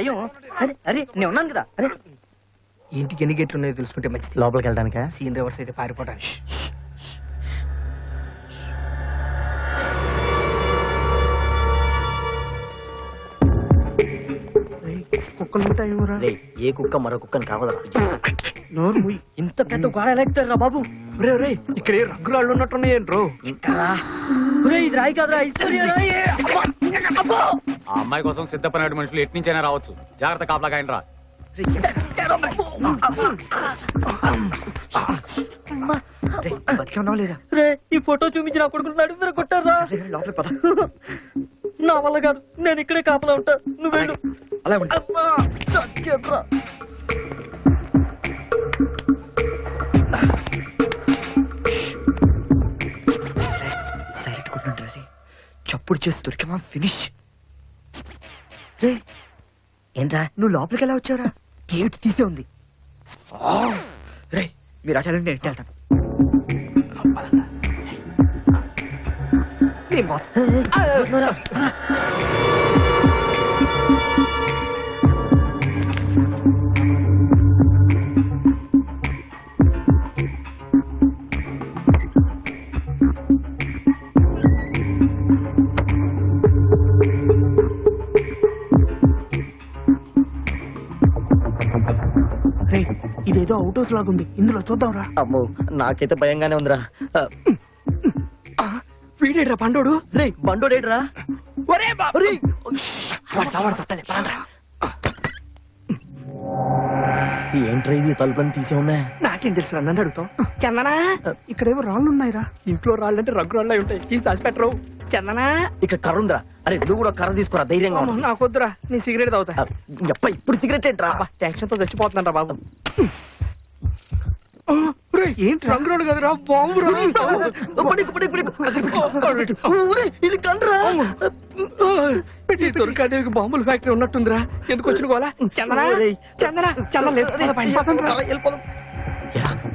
భయం. అరే అరే నేను ఉన్నాను కదా. అరే. ఇంటికి ఎన్ని గేట్లు ఉన్నాయో తెలుసుకుంటే మంచిది. లోపలికి వెళ్ళడానికా? సీన్ రివర్స్ అయితే పారిపోవడానికి. రే ఏ కుక్క మరో కుక్కని కావదరా నోరు మూయి. ఇంత పెద్ద గోడ ఎలా ఎక్కుతారు రా బాబు రే రే ఇక్కడ ఏ రంగురాళ్ళు ఉన్నట్టున్నాయేంట్రో ఇంకా రా. ఒరేయ్, ఇది రాయి కాదురా! ఆ అమ్మాయి కోసం సిద్ధపడిన మనుషులు ఎట్నుంచైనా రావచ్చు జాగ్రత్త కాపలా కాయన రా రే ఈ ఫోటో చూపించిన అప్పుడు కొడుకుని కొట్టారా? పద నా వల్ల కాదు నేను ఇక్కడే కాపలా ఉంటా. నువ్వు అలా ఉండు. సైలెంట్ చప్పుడు చేసి దొరికామా ఫినిష్. రే ఏంట్రా? నువ్వు లోపలికి ఎలా వచ్చావురా? గేట్ తీసే ఉంది. రే మీరు అటు వెళ్ళండి, నేను వెళ్తాను నేను పోతా. అవుట్ హౌస్ లాగా ఉంది ఇందులో చూద్దాం రా. అమ్మో నాకైతే భయంగానే ఉందిరా. వీడేడ్రా పండోడు? రే బండోడేట్రా ఒరే బాబు వాడు సావాడు సస్తాలే పదండ్రా. ఏంట్రా ఇది తలుపుని తీసే ఉన్నా? నాకేం తెలుసు రా, నన్ను అడుగుతాం చందనా? ఇక్కడేమో రాళ్ళు ఉన్నాయిరా ఇంట్లో రాళ్ళు అంటే రంగు రాళ్ళు ఉంటాయి. తీసి దాచిపెట్టరు. చందనా? ఇక్కడ కర్ర ఉందిరా. అరే నువ్వు కూడా కర్ర తీసుకురా ధైర్యంగా ఉండు. నాకు వద్దురా నీ సిగరెట్ తాగుతా. ఎప్ప ఇప్పుడు సిగరెట్ ఏంట్రా? టెన్షన్తో చచ్చిపోతున్నారా బాబు. ఏంటి రంగు రాళ్ళు కదరా బాంబు ఇది కన్రా పెట్టి దుర్గాదేవికి బాంబుల ఫ్యాక్టరీ ఉన్నట్టుందిరా. ఎందుకు వచ్చిన గోలా? చందనా. చందనా? చందన లేదు.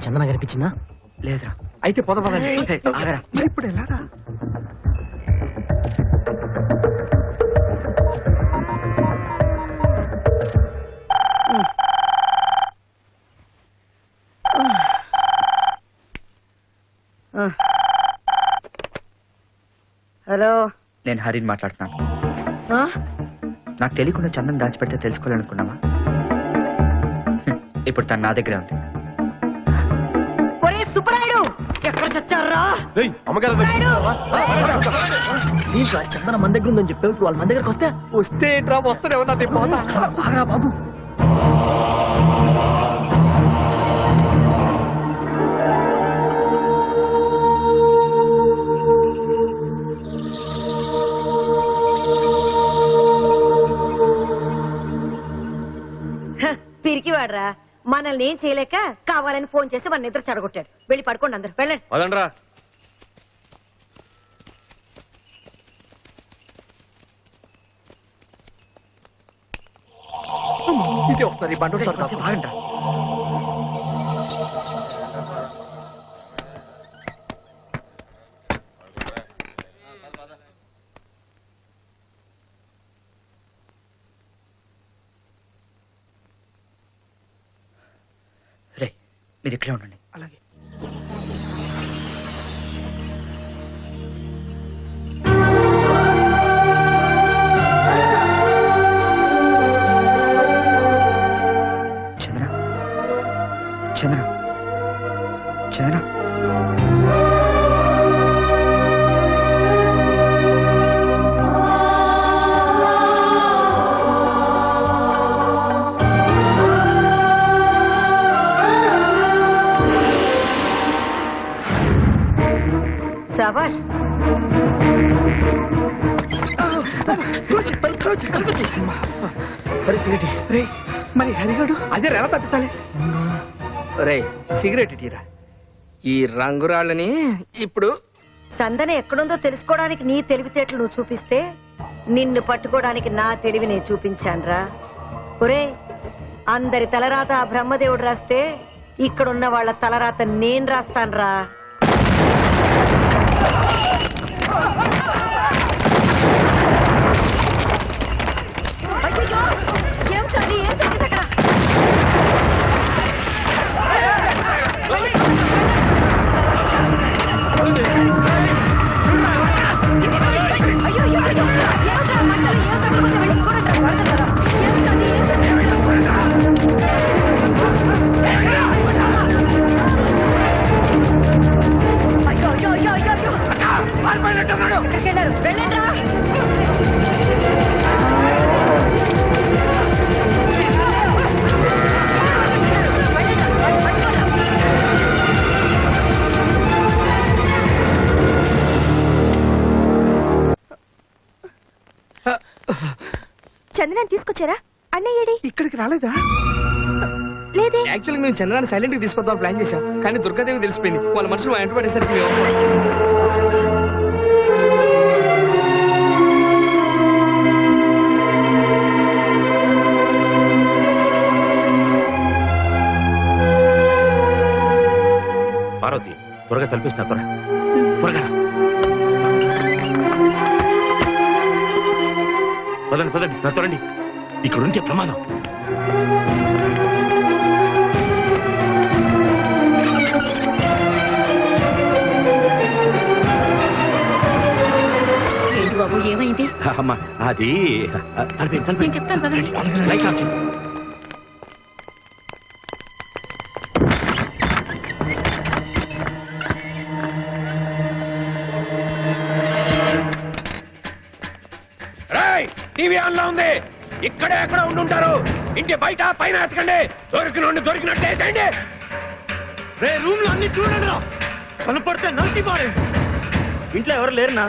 చందన కనిపించిందా లేదురా. అయితే పొద ఇప్పుడు ఎలారా నేను హరిని మాట్లాడుతున్నాను. నాకు తెలియకుండా చందన్ దాచిపెడితే తెలుసుకోవాలనుకున్నావా? ఇప్పుడు తను నా దగ్గరే ఉంది. చందన మన దగ్గర ఉందని చెప్పావు? ఇప్పుడు వాళ్ళ మన దగ్గరకు వస్తే? వస్తే డ్రా వస్తానే ఉన్నా బాబు. పిరికివాడ్రా మనల్ని ఏం చేయలేక కావాలని ఫోన్ చేసి మన నిద్ర చెడగొట్టాడు. వెళ్ళి పడుకోండి అందరు. వెళ్ళండి. పదండ్రా. ఇది వస్తుంది బండి మీరు ఇక్కడే ఉండండి. అలాగే. చంద్ర చంద్ర చంద్ర రే మరి హరిగాడు అదే రెవ తప్పించాలి రే సిగరెట్ ఇటీరా. ఈ రంగురాళ్ళని ఇప్పుడు సందన ఎక్కడుందో తెలుసుకోవడానికి నీ తెలివితేటలు నువ్వు చూపిస్తే నిన్ను పట్టుకోవడానికి నా తెలివి నేను చూపించానురా. ఒరే అందరి తలరాత ఆ బ్రహ్మదేవుడు రాస్తే ఇక్కడున్న వాళ్ళ తలరాత నేను రాస్తానురా. అది ఏం సంగతి అక్కడ? వచ్చారా అన్నయ్యడి ఇక్కడికి రాలేదా? లేదే. యాక్చువల్గా మేము చంద్రాన్ని సైలెంట్గా తీసుకొద్దాం ప్లాన్ చేశాం. కానీ దుర్గాదేవి తెలిసిపోయింది. వాళ్ళ మనుషులు వెంట పడేసరికి మేము పార్వతి త్వరగా తలపిస్తున్నా త్వర త్వరగా పదండి పదండి నా త్వరండి ఇక్కడ ఉంటే ప్రమాదం బాబు ఏమైంది? అమ్మా అది తలపి తలపి నేను చెప్తాను పదండి లైట్ ఆఫ్ చేయి. ఉంది. ఇక్కడే ఎక్కడ ఉండుంటారు. ఇంటి బయట పైన ఎత్తకండి దొరికిన దొరికినట్టు వేసేయండి రే రూమ్లో అన్ని చూడండి రా కనపడితే నల్లి పారే ఇంట్లో ఎవరు లేరునా?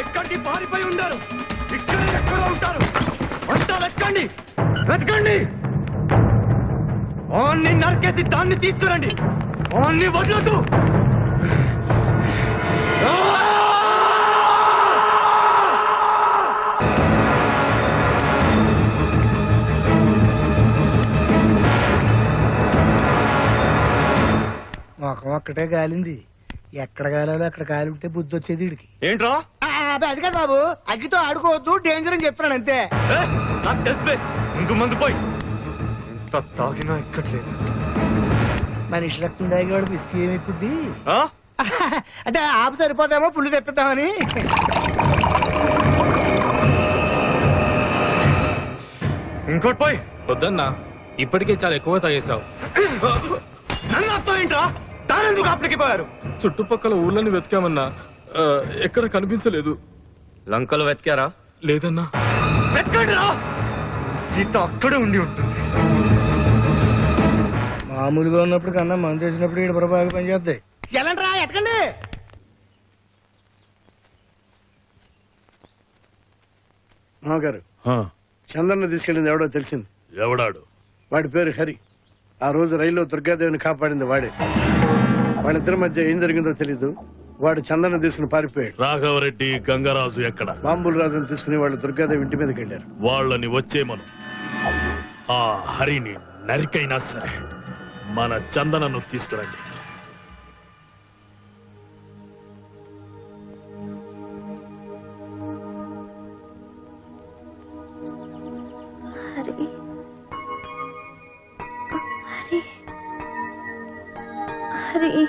ఎక్కండి పారిపోయి ఉండారు. ఇక్కడ ఎక్కడో ఉంటారు. అంతా ఎక్కండి. వెతకండి! ఆన్ని నరికేసి దాన్ని తీసుకురండి! ఆన్ని వదలదు మొఖం ఒక్కటే కాలింది ఎక్కడ కాలాలో అక్కడ కాలి ఉంటే బుద్ధి వచ్చేది వీడికి. ఏంట్రా? అది కాదు బాబు. అగ్గితో ఆడుకోవద్దు డేంజర్ అని చెప్తున్నాను అంతే. ఏ? నాకు తెలిసిపోయి ముందు మందు పోయి. ఎంత తాగినా ఎక్కట్లేదు మనిషి రక్తం తాగేవాడు బిస్కీ ఏమి ఎక్కుద్ది ఆ? అంటే ఆపు సరిపోతామో పుల్లు తెప్పిద్దామని. ఇంకోటి పోయి. వద్దన్నా ఇప్పటికే చాలా ఎక్కువ తాగేశావు. ఏంట్రా? దానెందుకు అప్పటికి పోయారు? చుట్టుపక్కల ఊర్లని వెతికామన్నా ఎక్కడ కనిపించలేదు. లంకలు వెతికారా? లేదన్నా. వెతకండి రా సీత అక్కడే ఉండి ఉంటుంది. మామూలుగా ఉన్నప్పుడు కన్నా మందు వేసినప్పుడు ఈడ బాగా పనిచేస్తాయి ఎలాంటి రా ఎట్టకండి మామగారు చందన్న తీసుకెళ్ళింది ఎవడో తెలిసింది. ఎవడాడు? వాడి పేరు హరి. ఆ రోజు రైల్లో దుర్గాదేవిని కాపాడింది వాడే. వాళ్ళిద్దరి మధ్య ఏం జరిగిందో తెలీదు. వాడు చందన్న తీసుకుని పారిపోయాడు. రాఘవరెడ్డి గంగరాజు ఎక్కడ? బాంబుల రాజును తీసుకుని వాళ్ళు దుర్గాదేవి ఇంటి మీదకి వెళ్ళారు. వాళ్ళని వచ్చేమను ఆ హరిని నరికైనా సరే మన చందనను తీసుకురండి. హరి. హరి.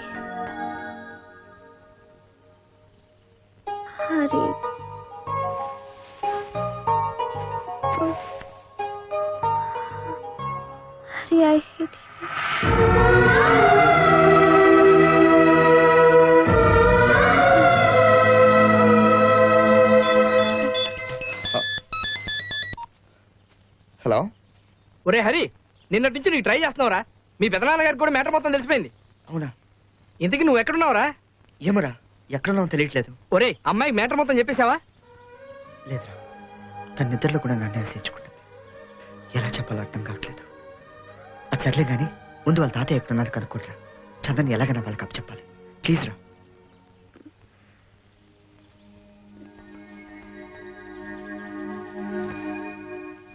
హలో. ఒరే హరి నిన్నటి నుంచి నీకు ట్రై చేస్తున్నావురా. మీ పెదనాన్న గారికి కూడా మ్యాటర్ మొత్తం తెలిసిపోయింది. అవునా? ఇంతకీ నువ్వు ఎక్కడున్నావురా? ఏమరా ఎక్కడున్నావు తెలియట్లేదు. ఒరే అమ్మాయికి మ్యాటర్ మొత్తం చెప్పేశావా? లేదురా తన నిద్రలో కూడా నన్ను ఆశించుకుంటుంది ఎలా చెప్పాలో అర్థం కావట్లేదు. అది సర్లే కానీ ముందు వాళ్ళ తాతయ్య ఎక్కడున్నారు కనుక్కుంటారా చందని ఎలాగైనా వాళ్ళకి అప్పు చెప్పాలి ప్లీజ్ రా.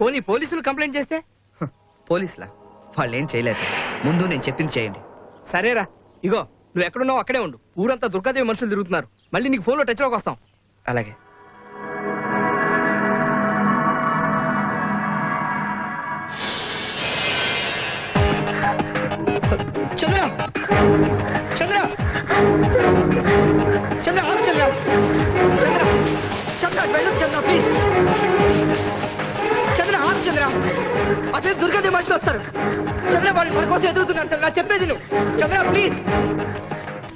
పోనీ పోలీసులు కంప్లైంట్ చేస్తే? పోలీసులా? వాళ్ళు ఏం చేయలేదు ముందు నేను చెప్పింది చేయండి. సరేరా. ఇగో నువ్వు ఎక్కడున్నావు అక్కడే ఉండు. ఊరంతా దుర్గాదేవి మనుషులు తిరుగుతున్నారు. మళ్ళీ నీకు ఫోన్లో టచ్లోకి వస్తాం. అలాగే. అటు దుర్గతి మనిషి వస్తారు. చంద్ర వాళ్ళు మన కోసం ఎదుగుతున్నారు చంద్ర చెప్పేది నువ్వు. చంద్ర ప్లీజ్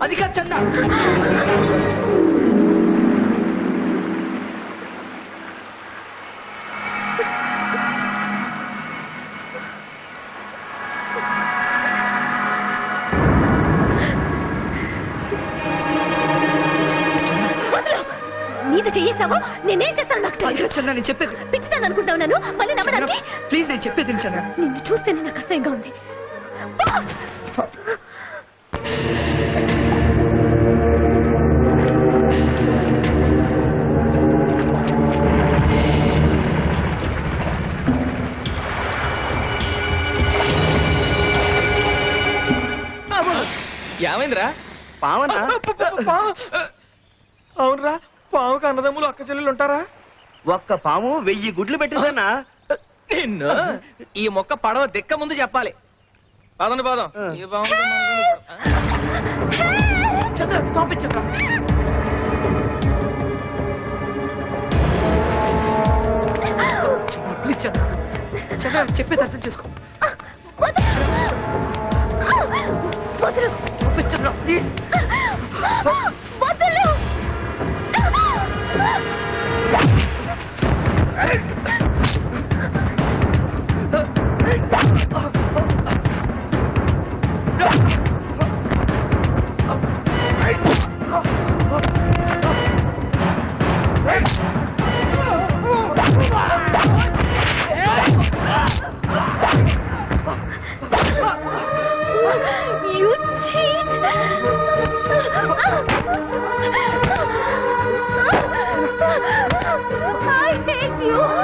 అది కాదు చంద్ర నేనేం చేస్తాను చెప్పే నేను చెప్పేది విను చందా నిన్ను చూస్తేనే నాకు అసహ్యంగా ఉంది. ఏమైందిరా? పావనా? అవునరా పావుకి అన్నదమ్ములు అక్క చెల్లెలు ఉంటారా? ఒక్క పాము వెయ్యి గుడ్లు పెట్టిందన్నా నిన్ను ఈ మొక్క పడవ దిక్క ముందు చెప్పాలి. పదండి పదం. ఈ చందా ప్లీజ్ చెప్పేది అర్థం చేసుకో. ప్లీజ్. వదులు. You cheat! I hate you!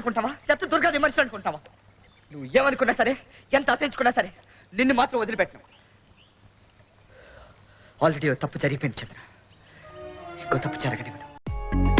అనుకుంటావా? లేకపోతే దుర్గాది మనిషి అనుకుంటావా? నువ్వు ఏమనుకున్నా సరే ఎంత అసహించుకున్నా సరే నిన్ను మాత్రం వదిలిపెట్టను. ఆల్రెడీ తప్పు జరిగిపోయింది చంద్ర ఇంకో తప్పు జరగనివ్వను.